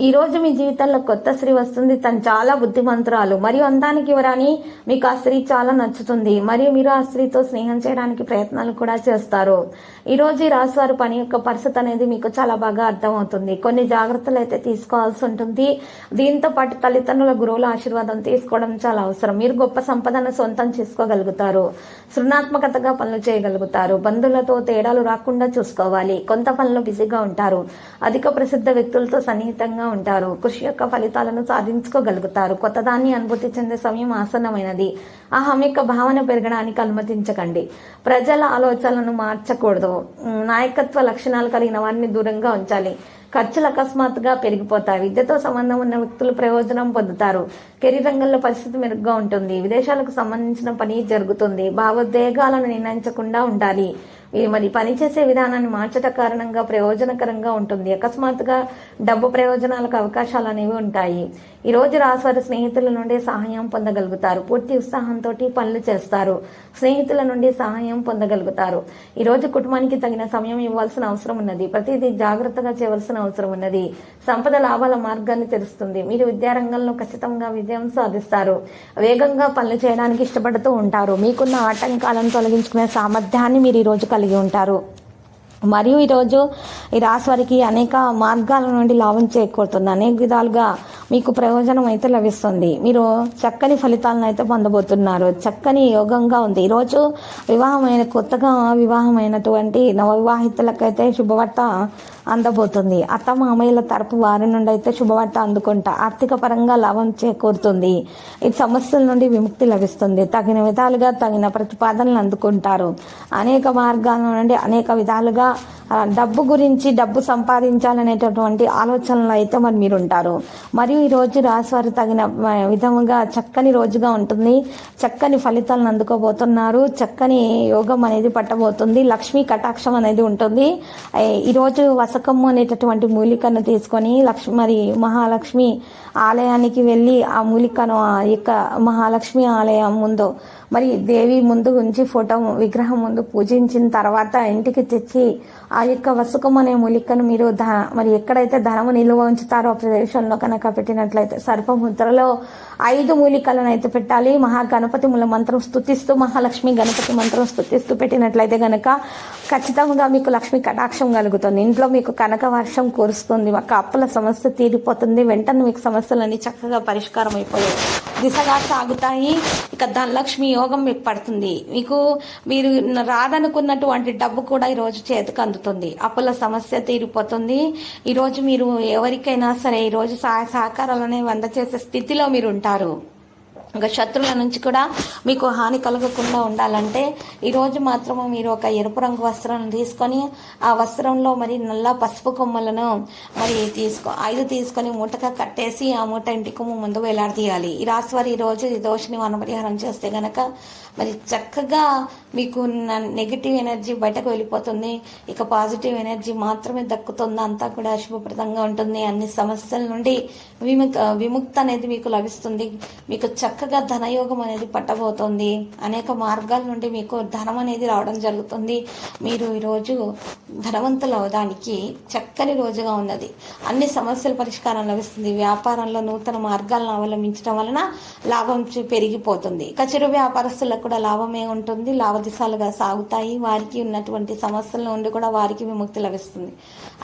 ఈ రోజు మీ జీవితంలో కొత్త స్త్రీ వస్తుంది. తను చాలా బుద్ధిమంతురాలు. మరియు అందానికి ఇవ్వరాని మీకు ఆ స్త్రీ చాలా నచ్చుతుంది. మరియు మీరు ఆ స్త్రీతో స్నేహం చేయడానికి ప్రయత్నాలు కూడా చేస్తారు. ఈ రోజు ఈ రాశివారి పని యొక్క పరిస్థితి అనేది మీకు చాలా బాగా అర్థమవుతుంది. కొన్ని జాగ్రత్తలు అయితే తీసుకోవాల్సి ఉంటుంది. దీంతో పాటు తల్లిదండ్రుల గురువుల ఆశీర్వాదం తీసుకోవడం చాలా అవసరం. మీరు గొప్ప సంపదను సొంతం చేసుకోగలుగుతారు. సృణాత్మకతగా పనులు చేయగలుగుతారు. బంధువులతో తేడాలు రాకుండా చూసుకోవాలి. కొంత పనులు బిజీగా ఉంటారు. అధిక ప్రసిద్ధ వ్యక్తులతో సన్నిహితంగా ఉంటారు. కృషి యొక్క ఫలితాలను సాధించుకోగలుగుతారు. కొత్తదాన్ని అనుభూతి చెందే సమయం ఆసన్నమైనది. అహం యొక్క భావన పెరగడానికి అనుమతించకండి. ప్రజల ఆలోచనలను మార్చకూడదు. నాయకత్వ లక్షణాలు కలిగిన వారిని దూరంగా ఉంచాలి. ఖర్చులు అకస్మాత్తుగా పెరిగిపోతాయి. విద్యతో సంబంధం ఉన్న వ్యక్తులు ప్రయోజనం పొందుతారు. కెరీర్ రంగంలో పరిస్థితి మెరుగ్గా ఉంటుంది. విదేశాలకు సంబంధించిన పని జరుగుతుంది. భావోద్వేగాలను నిర్ణయించకుండా ఉండాలి. ఇది మరి పనిచేసే విధానాన్ని మార్చట కారణంగా ప్రయోజనకరంగా ఉంటుంది. అకస్మాత్తుగా డబ్బు ప్రయోజనాలకు అవకాశాలు అనేవి ఉంటాయి. ఈ రోజు రాశివారి స్నేహితుల నుండి సహాయం పొందగలుగుతారు. పూర్తి ఉత్సాహంతో పనులు చేస్తారు. స్నేహితుల నుండి సహాయం పొందగలుగుతారు. ఈరోజు కుటుంబానికి తగిన సమయం ఇవ్వాల్సిన అవసరం ఉన్నది. ప్రతిదీ జాగ్రత్తగా చేయవలసిన అవసరం ఉన్నది. సంపద లాభాల మార్గాన్ని తెరుస్తుంది. మీరు విద్యారంగంలో ఖచ్చితంగా విజయం సాధిస్తారు. వేగంగా పనులు చేయడానికి ఇష్టపడుతూ ఉంటారు. మీకున్న ఆటంకాలను తొలగించుకునే సామర్థ్యాన్ని మీరు ఈరోజు కలిగి ఉంటారు. మరియు ఈరోజు ఈ రాశి వారికి అనేక మార్గాల నుండి లాభం చేకూరుతుంది. అనేక విధాలుగా మీకు ప్రయోజనం అయితే లభిస్తుంది. మీరు చక్కని ఫలితాలను అయితే పొందబోతున్నారు. చక్కని యోగంగా ఉంది. ఈరోజు వివాహమైన కొత్తగా వివాహమైనటువంటి నవ వివాహితులకైతే శుభవార్త అందబోతుంది. అత్త మామయ్యల తరపు వారి నుండి అయితే శుభవార్త అందుకుంటా ఆర్థిక పరంగా లాభం చేకూరుతుంది. ఈ సమస్యల నుండి విముక్తి లభిస్తుంది. తగిన విధాలుగా తగిన ప్రతిపాదనలు అందుకుంటారు. అనేక మార్గాల నుండి అనేక విధాలుగా డబ్బు గురించి డబ్బు సంపాదించాలనేటటువంటి ఆలోచనలు అయితే మరి మీరు ఉంటారు మరియు ఈరోజు రాశివారు తగిన విధముగా చక్కని రోజుగా ఉంటుంది. చక్కని ఫలితాలను అందుకోబోతున్నారు. చక్కని యోగం అనేది పట్టబోతుంది. లక్ష్మీ కటాక్షం అనేది ఉంటుంది. ఈరోజు వసకమ్మ అనేటటువంటి మూలికను తీసుకొని లక్ష్మి మరి మహాలక్ష్మి ఆలయానికి వెళ్ళి ఆ మూలికను ఆ యొక్క మహాలక్ష్మి ఆలయం ముందు మరి దేవి ముందు ఉంచి ఫోటో విగ్రహం ముందు పూజించిన తర్వాత ఇంటికి తెచ్చి ఆ యొక్క వసుకం అనే మూలికను మీరు ధ మరి ఎక్కడైతే ధనము నిల్వ ఉంచుతారో ఆ ప్రదేశంలో కనుక పెట్టినట్లయితే సర్పముద్రలో ఐదు మూలికలను అయితే పెట్టాలి. మహా గణపతి మూల మంత్రం స్థుతిస్తూ మహాలక్ష్మి గణపతి మంత్రం స్థుతిస్తూ పెట్టినట్లయితే కనుక ఖచ్చితంగా మీకు లక్ష్మి కటాక్షం కలుగుతుంది. ఇంట్లో మీకు కనక వర్షం కురుస్తుంది మాకు అప్పుల సమస్య తీరిపోతుంది వెంటనే మీకు సమస్యలన్నీ చక్కగా పరిష్కారం అయిపోయాయి దిశగా సాగుతాయి. ఇక ధనలక్ష్మి యోగం మీకు పడుతుంది. మీకు మీరు రాదనుకున్నటువంటి డబ్బు కూడా ఈ రోజు చేతికి అందుతుంది. అప్పుల సమస్య తీరిపోతుంది. ఈరోజు మీరు ఎవరికైనా సరే ఈరోజు సహాయ సహకారాలనే వంద చేసే స్థితిలో మీరు ఉంటారు. ఇంకా శత్రువుల నుంచి కూడా మీకు హాని కలగకుండా ఉండాలంటే ఈరోజు మాత్రము మీరు ఒక ఎరుపు రంగు వస్త్రం తీసుకొని ఆ వస్త్రంలో మరి నల్ల పసుపు కొమ్మలను మరి తీసుకో ఐదు తీసుకొని మూటగా కట్టేసి ఆ మూట ఇంటికి ముందు వేలాడదీయాలి. ఈ రాశి వారు ఈరోజు ఈ దోషని వనపరిహారం చేస్తే గనక మరి చక్కగా మీకు నెగిటివ్ ఎనర్జీ బయటకు వెళ్ళిపోతుంది. ఇక పాజిటివ్ ఎనర్జీ మాత్రమే దక్కుతుంది. అంతా కూడా శుభప్రదంగా ఉంటుంది. అన్ని సమస్యల నుండి విముక్ విముక్త అనేది మీకు లభిస్తుంది. మీకు చక్క చక్కగా ధనయోగం అనేది పట్టబోతోంది. అనేక మార్గాల నుండి మీకు ధనం అనేది రావడం జరుగుతుంది. మీరు ఈరోజు ధనవంతులు అవడానికి చక్కని రోజుగా ఉన్నది. అన్ని సమస్యల పరిష్కారం లభిస్తుంది. వ్యాపారంలో నూతన మార్గాలను అవలంబించడం వలన లాభం పెరిగిపోతుంది. ఇక చిరు వ్యాపారస్తులకు కూడా లాభమే ఉంటుంది. లాభదిశాలుగా సాగుతాయి. వారికి ఉన్నటువంటి సమస్యల నుండి కూడా వారికి విముక్తి లభిస్తుంది.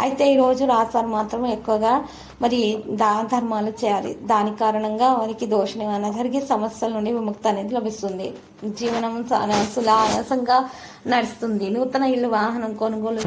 అయితే ఈ రోజు మాత్రం ఎక్కువగా. మరి దాన ధర్మాలు చేయాలి. దాని కారణంగా వారికి దోషం ఏమైనా జరిగి సమస్యల నుండి విముక్తి అనేది లభిస్తుంది. జీవనం సులాసంగా నడుస్తుంది. నూతన ఇల్లు వాహనం కొనుగోలు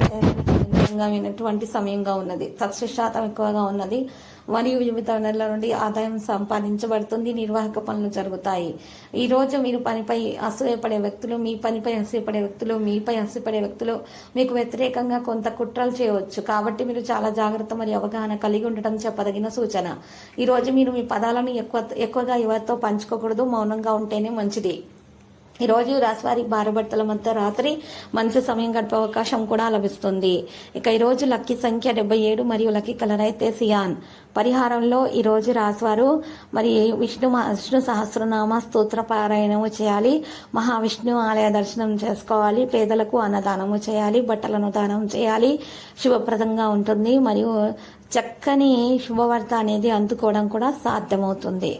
చేయడానికి సమయంగా ఉన్నది. సక్సెస్ శాతం ఎక్కువగా ఉన్నది. మరియు వివిధ వనరుల నుండి ఆదాయం సంపాదించబడుతుంది. నిర్వాహక పనులు జరుగుతాయి. ఈ రోజు మీరు పనిపై అసూయపడే వ్యక్తులు మీ పనిపై అసూయపడే వ్యక్తులు మీపై అసూయపడే వ్యక్తులు మీకు వ్యతిరేకంగా కొంత కుట్రలు చేయవచ్చు. కాబట్టి మీరు చాలా జాగ్రత్త మరియు అవగాహన కలిగి ఉండటం చెప్పదగిన సూచన. ఈ రోజు మీరు మీ పదాలను ఎక్కువ ఎక్కువగా ఎవరితో పంచుకోకూడదు. మౌనంగా ఉంటేనే మంచిది. ఈరోజు రాశివారి భారభర్తల మధ్య రాత్రి మంచి సమయం గడిపే అవకాశం కూడా లభిస్తుంది. ఇక ఈరోజు లక్కీ సంఖ్య డెబ్బై ఏడు మరియు లక్కీ కలర్ అయితే సియాన్. పరిహారంలో ఈరోజు రాశివారు మరి విష్ణు విష్ణు సహస్రనామ స్తోత్ర పారాయణము చేయాలి. మహావిష్ణు ఆలయ దర్శనం చేసుకోవాలి. పేదలకు అన్నదానము చేయాలి. బట్టలను దానం చేయాలి. శుభప్రదంగా ఉంటుంది. మరియు చక్కని శుభవార్త అనేది అందుకోవడం కూడా సాధ్యమవుతుంది.